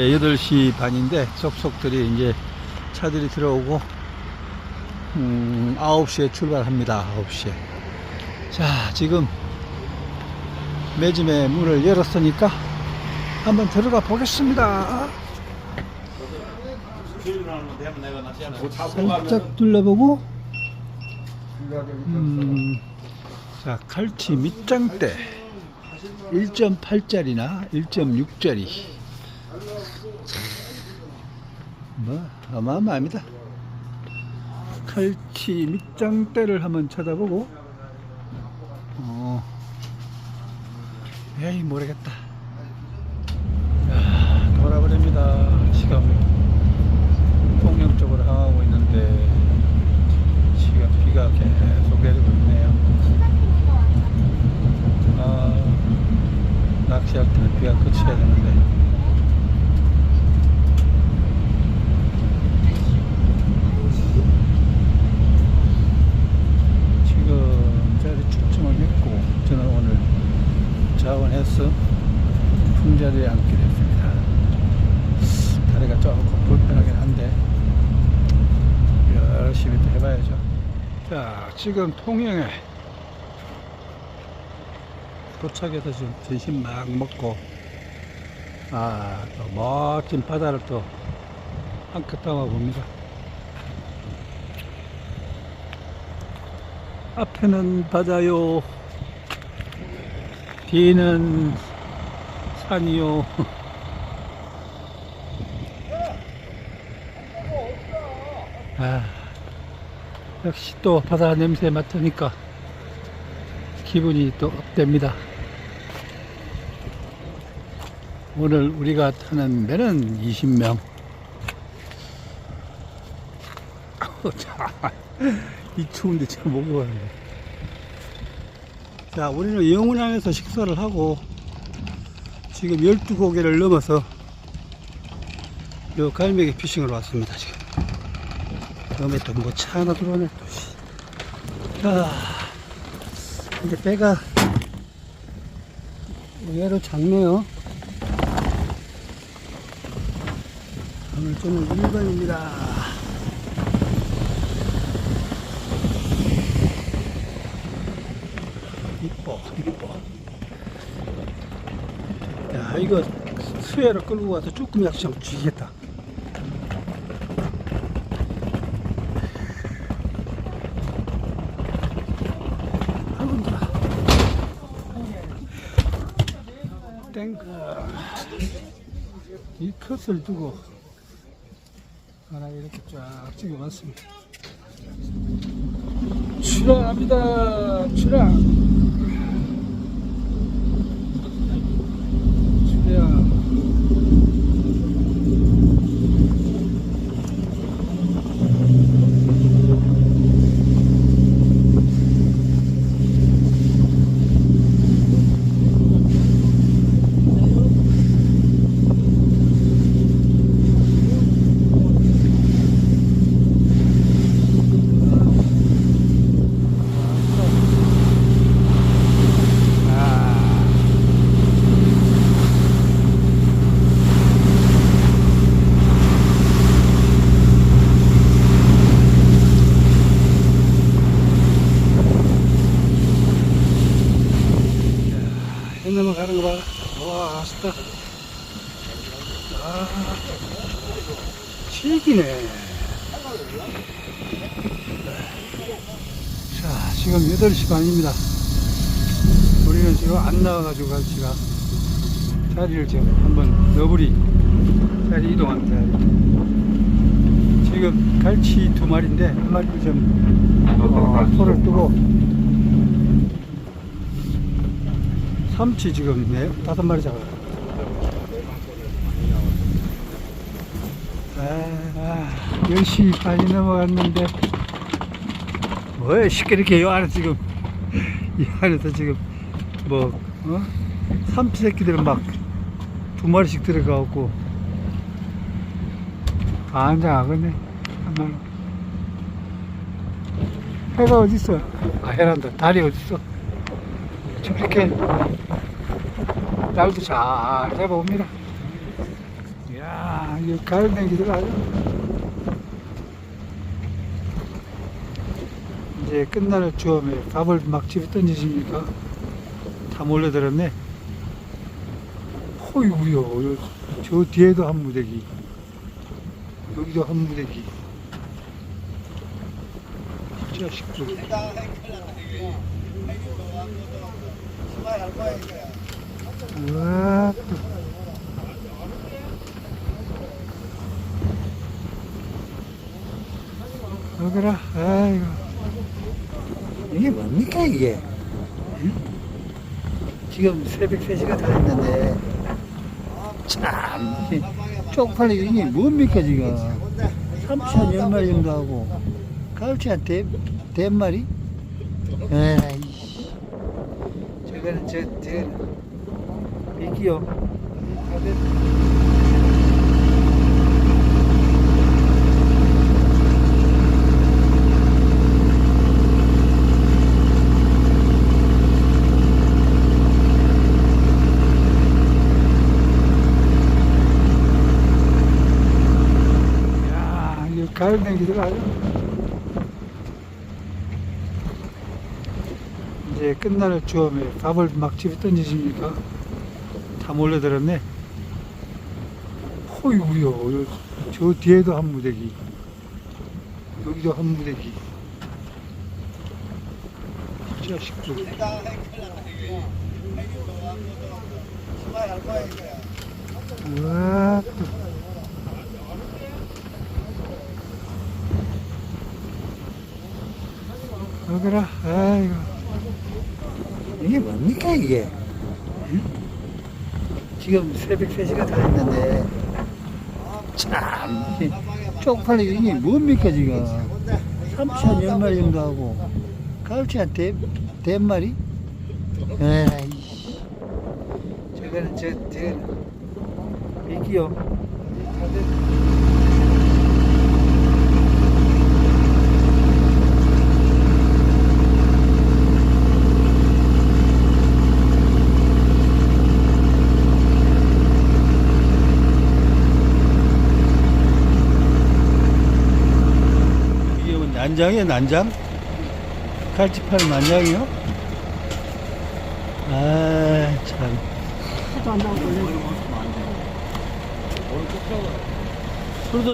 예, 8시 반인데 속속들이 이제 차들이 들어오고 음, 9시에 출발합니다. 9시에. 자, 지금 매짐의 문을 열었으니까 한번 들어가 보겠습니다. 살짝 둘러보고 음, 자, 칼치 밑장대 1.8짜리나 1.6짜리 뭐 어마어마합니다. 칼치 밑장대를 한번 찾아보고 어 에이 모르겠다. 야, 돌아버립니다. 지금 통영 쪽으로 향하고 있는데 지금 비가 계속 내리고 있네요. 아, 낚시할 때는 비가 그쳐야 되는데. 지금 자리 출정을 했고 저는 오늘 자원해서 풍 자리에 앉게 됐습니다. 다리가 조금 불편하긴 한데 열심히 또 해봐야죠. 자, 지금 통영에 도착해서 지금 점심 막 먹고 아, 또 멋진 바다를 또 한껏 담아 봅니다. 앞에는 바다요. 뒤는 산이요. 아, 역시 또 바다 냄새 맡으니까 기분이 또 업됩니다. 오늘 우리가 타는 배는 20명. 자, 이 추운데 지금 먹고 가는데. 자, 우리는 영운항에서 식사를 하고 지금 12고개를 넘어서 요 갈매기 피싱으로 왔습니다, 지금. 다음에 또 뭐 차 하나 들어오네, 또. 씨. 자, 이제 배가 의외로 작네요. 오늘 저는 1번입니다. 이뻐, 이뻐. 야, 이거 수혜로 끌고 가서 조금 약좀 주겠다. 아이고, 힘들어. 땡. 이 컷을 두고 하나 이렇게 쫙 찍어봤습니다. 출항합니다. 출항. 출항. 아. 해 넘어가는 거 봐. 와, 아쉽다. 아, 칠기네. 자, 지금 8시 반입니다. 우리는 지금 안 나와가지고 갈치가 자리를 지금 한번 너부리 자리 이동합니다. 지금 갈치 두 마리인데 한 마리를 좀 어, 손을 뜨고 삼치 지금 네, 다섯 마리 잡아요. 아, 10시 반이 넘어갔는데. 뭐야 시끄럽게 요 안에 지금. 이 안에서 지금 뭐 어? 삼치 새끼들은 막 두 마리씩 들어가고. 안장하겠네 한마리. 해가 어딨어? 아 해란다. 달이 어딨어 저렇게 날도 잘 잡아옵니다 이야 야, 이거 가을 냉기들 아주. 이제 끝날 즈음에 밥을 막 집에 던지십니까? 다 몰려들었네. 호이구요. 저 뒤에도 한 무대기. 여기도 한 무대기. 진짜 시끄러 와, 또. 먹어라. 아이고. 이게 뭡니까 이게? 지금 새벽 3시가 다 됐는데 참 이게 쪽팔리게 이게 뭡니까 지금 한 10마리 정도 하고 한 대, 대마리? 에이 저거는 저, 저, 미끼요. 야, 이제 끝날 즈음에 밥을 막 집에 던지십니까? 다 몰려들었네. 호이구요. 저 뒤에도 한 무대기. 여기도 한 무대기. 시끄러 와, 또. 먹어라. 아이고. 이게 뭡니까 이게? 지금 새벽 3시가 다 됐는데 참 쪽팔리게 이게 뭡니까 지금 삼치 한 10마리 정도 하고 갈치 한 대, 대마리? 에이 저거는 저, 저, 미끼요. 난장이야 난장? 칼치파는 난장이요? 아 참. 하도 안 나오고